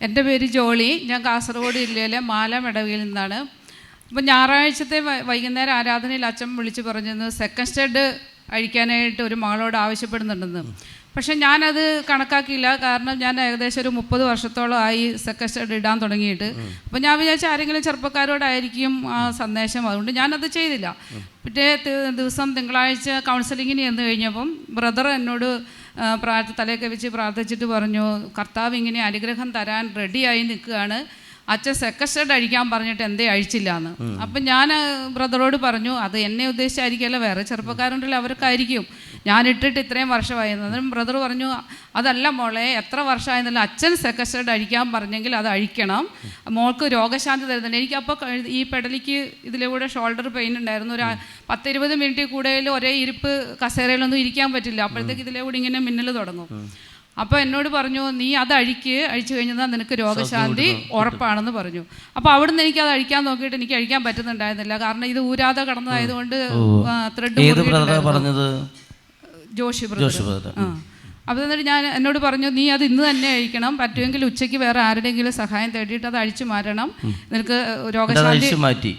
എന്റെ പേര് ജോളി. ഞാൻ കാസർഗോഡ് ജില്ലയിലെ മാല മെടവിയിൽ നിന്നാണ്. അപ്പം ഞായറാഴ്ചത്തെ വൈകുന്നേരം ആരാധനയിൽ അച്ഛൻ വിളിച്ച് പറഞ്ഞത് സെക്കൻഡ് സ്റ്റഡ് അഴിക്കാനായിട്ട് ഒരു മകളോട് ആവശ്യപ്പെടുന്നുണ്ടെന്ന്. പക്ഷെ ഞാനത് കണക്കാക്കിയില്ല. കാരണം ഞാൻ ഏകദേശം ഒരു മുപ്പത് വർഷത്തോളം ആയി സെക്കൻഡ് സ്റ്റഡ് ഇടാൻ തുടങ്ങിയിട്ട്. അപ്പം ഞാൻ വിചാരിച്ച ആരെങ്കിലും ചെറുപ്പക്കാരോടായിരിക്കും ആ സന്ദേശം. അതുകൊണ്ട് ഞാനത് ചെയ്തില്ല. പിറ്റേ ദിവസം തിങ്കളാഴ്ച കൗൺസിലിങ്ങിന് ചെന്ന് കഴിഞ്ഞപ്പം ബ്രദർ എന്നോട് പ്രാർത്ഥ തലയൊക്കെ വെച്ച് പ്രാർത്ഥിച്ചിട്ട് പറഞ്ഞു കർത്താവ് ഇങ്ങനെ അനുഗ്രഹം തരാൻ റെഡിയായി നിൽക്കുകയാണ്. അച്ഛൻ സെക്കസ്റ്റഡ് അഴിക്കാൻ പറഞ്ഞിട്ട് എന്തേ അഴിച്ചില്ല എന്ന് അപ്പം ഞാൻ ബ്രദറോട് പറഞ്ഞു അത് എന്നെ ഉദ്ദേശിച്ചായിരിക്കുമല്ലോ വേറെ ചെറുപ്പക്കാരുണ്ടല്ലോ അവർക്കായിരിക്കും. ഞാൻ ഇട്ടിട്ട് ഇത്രയും വർഷമായി അന്നേരം ബ്രദർ പറഞ്ഞു അതല്ല മോളെ എത്ര വർഷമായിരുന്നല്ലോ അച്ഛൻ സെക്കസ്റ്റഡ് അഴിക്കാൻ പറഞ്ഞെങ്കിൽ അത് അഴിക്കണം. മോൾക്ക് രോഗശാന്തി തരുന്നുണ്ട്. എനിക്കപ്പോൾ ഈ പെടലിക്ക് ഇതിലൂടെ ഷോൾഡർ പെയിൻ ഉണ്ടായിരുന്നു. ഒരു പത്തിരുപത് മിനിറ്റ് കൂടുതൽ ഒരേ ഇരിപ്പ് കസേരയിലൊന്നും ഇരിക്കാൻ പറ്റില്ല. അപ്പോഴത്തേക്ക് ഇതിലൂടെ ഇങ്ങനെ മിന്നൽ തുടങ്ങും. അപ്പോൾ എന്നോട് പറഞ്ഞു നീ അത് അഴിക്ക്. അഴിച്ചു കഴിഞ്ഞാൽ നിനക്ക് രോഗശാന്തി ഉറപ്പാണെന്ന് പറഞ്ഞു. അപ്പോൾ അവിടുന്ന് എനിക്ക് അത് അഴിക്കാൻ നോക്കിയിട്ട് എനിക്ക് അഴിക്കാൻ പറ്റുന്നുണ്ടായിരുന്നില്ല. കാരണം ഇത് ഊരാതെ കടന്നതായതുകൊണ്ട് ത്രെഡ് പറഞ്ഞത്? ജോഷി ജോഷി ബ്രദർ. ആ. അപ്പോൾ എന്നിട്ട് ഞാൻ എന്നോട് പറഞ്ഞു നീ അത് ഇന്ന് തന്നെ അഴിക്കണം പറ്റുമെങ്കിൽ ഉച്ചയ്ക്ക് വേറെ ആരുടെയെങ്കിലും സഹായം തേടിയിട്ട് അത് അഴിച്ചു മാറ്റണം. നിനക്ക് രോഗശാന്തി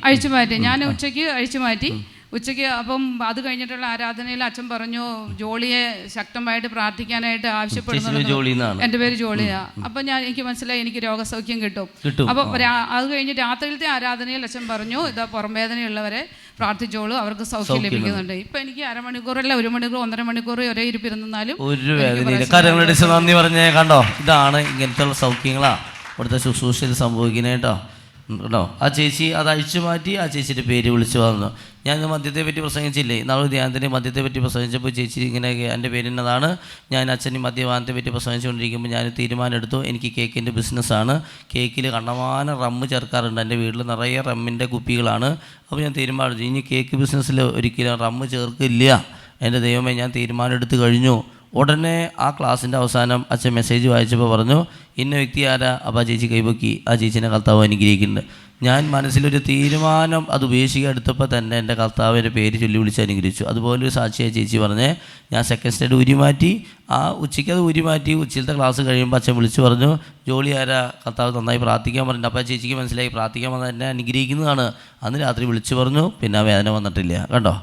അഴിച്ചു മാറ്റി. ഞാൻ ഉച്ചയ്ക്ക് അഴിച്ചു മാറ്റി. ഉച്ചയ്ക്ക് അപ്പം അത് കഴിഞ്ഞിട്ടുള്ള ആരാധനയിൽ അച്ഛൻ പറഞ്ഞു ജോളിയെ ശക്തമായിട്ട് പ്രാർത്ഥിക്കാനായിട്ട് ആവശ്യപ്പെടുന്നു എന്റെ എന്റെ പേര് ജോളിയാ. അപ്പം ഞാൻ എനിക്ക് മനസ്സിലായി എനിക്ക് രോഗസൗഖ്യം കിട്ടും. അപ്പൊ അപ്പോൾ അത് കഴിഞ്ഞ് രാത്രിയിലത്തെ ആരാധനയിൽ അച്ഛൻ പറഞ്ഞു ഇതാ പുറംവേദനയുള്ളവരെ പ്രാർത്ഥിച്ചോളൂ അവർക്ക് സൗഖ്യം ലഭിക്കുന്നുണ്ട്. ഇപ്പൊ എനിക്ക് അരമണിക്കൂറല്ല ഒരു മണിക്കൂർ ഒന്നര മണിക്കൂർ ഒരേ ഇരിപ്പിരുന്നാലും ഒരു വേദനയില്ല. നന്ദി പറഞ്ഞേ കണ്ടോ? ഇതാണ് ഇങ്ങനത്തെ സൗഖ്യങ്ങളാ. ഇവിടുത്തെ ശുശ്രൂഷയിൽ സംഭവിക്കുന്നത് കേട്ടോ. ഉം, കേട്ടോ ആ ചേച്ചി അത് അഴിച്ചു മാറ്റി ആ ചേച്ചിയുടെ പേര് വിളിച്ചു വന്നു ഞാൻ മദ്യത്തെ പറ്റി പ്രസംഗിച്ചില്ലേ? നാളെ ധ്യാനത്തിന്റെ മദ്യത്തെ പറ്റി പ്രസംഗിച്ചപ്പോൾ ചേച്ചി ഇങ്ങനെ എന്റെ പേരിന്നതാണ് ഞാൻ അച്ഛനും മദ്യപാനത്തെ പറ്റി പ്രസംഗിച്ചുകൊണ്ടിരിക്കുമ്പോൾ ഞാൻ തീരുമാനം എടുത്തു. എനിക്ക് കേക്കിന്റെ ബിസിനസ്സാണ്. കേക്കിൽ കണ്ണമാന റമ്മ് ചേർക്കാറുണ്ട്. എന്റെ വീട്ടിൽ നിറയെ റമ്മിന്റെ കുപ്പികളാണ്. അപ്പോൾ ഞാൻ തീരുമാനിച്ചു ഇനി കേക്ക് ബിസിനസ്സിൽ ഒരിക്കലും റമ്മ് ചേർക്കില്ല. എന്റെ ദൈവമേ ഞാൻ തീരുമാനം എടുത്തു കഴിഞ്ഞു. ഉടനെ ആ ക്ലാസ്സിന്റെ അവസാനം അച്ഛൻ മെസ്സേജ് വായിച്ചപ്പോൾ പറഞ്ഞു ഇന്ന വ്യക്തി ആരാ? അപ്പോൾ ആ ചേച്ചി കൈപൊക്കി. ആ ചേച്ചീനെ കർത്താവ് അനുഗ്രഹിക്കുന്നുണ്ട്. ഞാൻ മനസ്സിലൊരു തീരുമാനം അത് ഉപേക്ഷിക്കാൻ എടുത്തപ്പോൾ തന്നെ എന്റെ കർത്താവിന്റെ പേര് ചൊല്ലി വിളിച്ച് അനുഗ്രഹിച്ചു. അതുപോലെ ഒരു സാക്ഷിയായ ചേച്ചി പറഞ്ഞേ ഞാൻ സെക്കൻഡ് സ്റ്റേഡ് ഉരി മാറ്റി. ആ ഉച്ചയ്ക്ക് അത് ഉരി മാറ്റി ഉച്ചയിലത്തെ ക്ലാസ് കഴിയുമ്പോൾ അച്ഛൻ വിളിച്ചു പറഞ്ഞു ജോളി ആരാ? കർത്താവ് നന്നായി പ്രാർത്ഥിക്കാൻ പറഞ്ഞു അപ്പോൾ ആ ചേച്ചിക്ക് മനസ്സിലായി പ്രാർത്ഥിക്കാൻ വന്നാൽ എന്നെ അനുഗ്രഹിക്കുന്നതാണ്. അന്ന് രാത്രി വിളിച്ചു പറഞ്ഞു പിന്നെ ആ വേദന വന്നിട്ടില്ല. കണ്ടോ?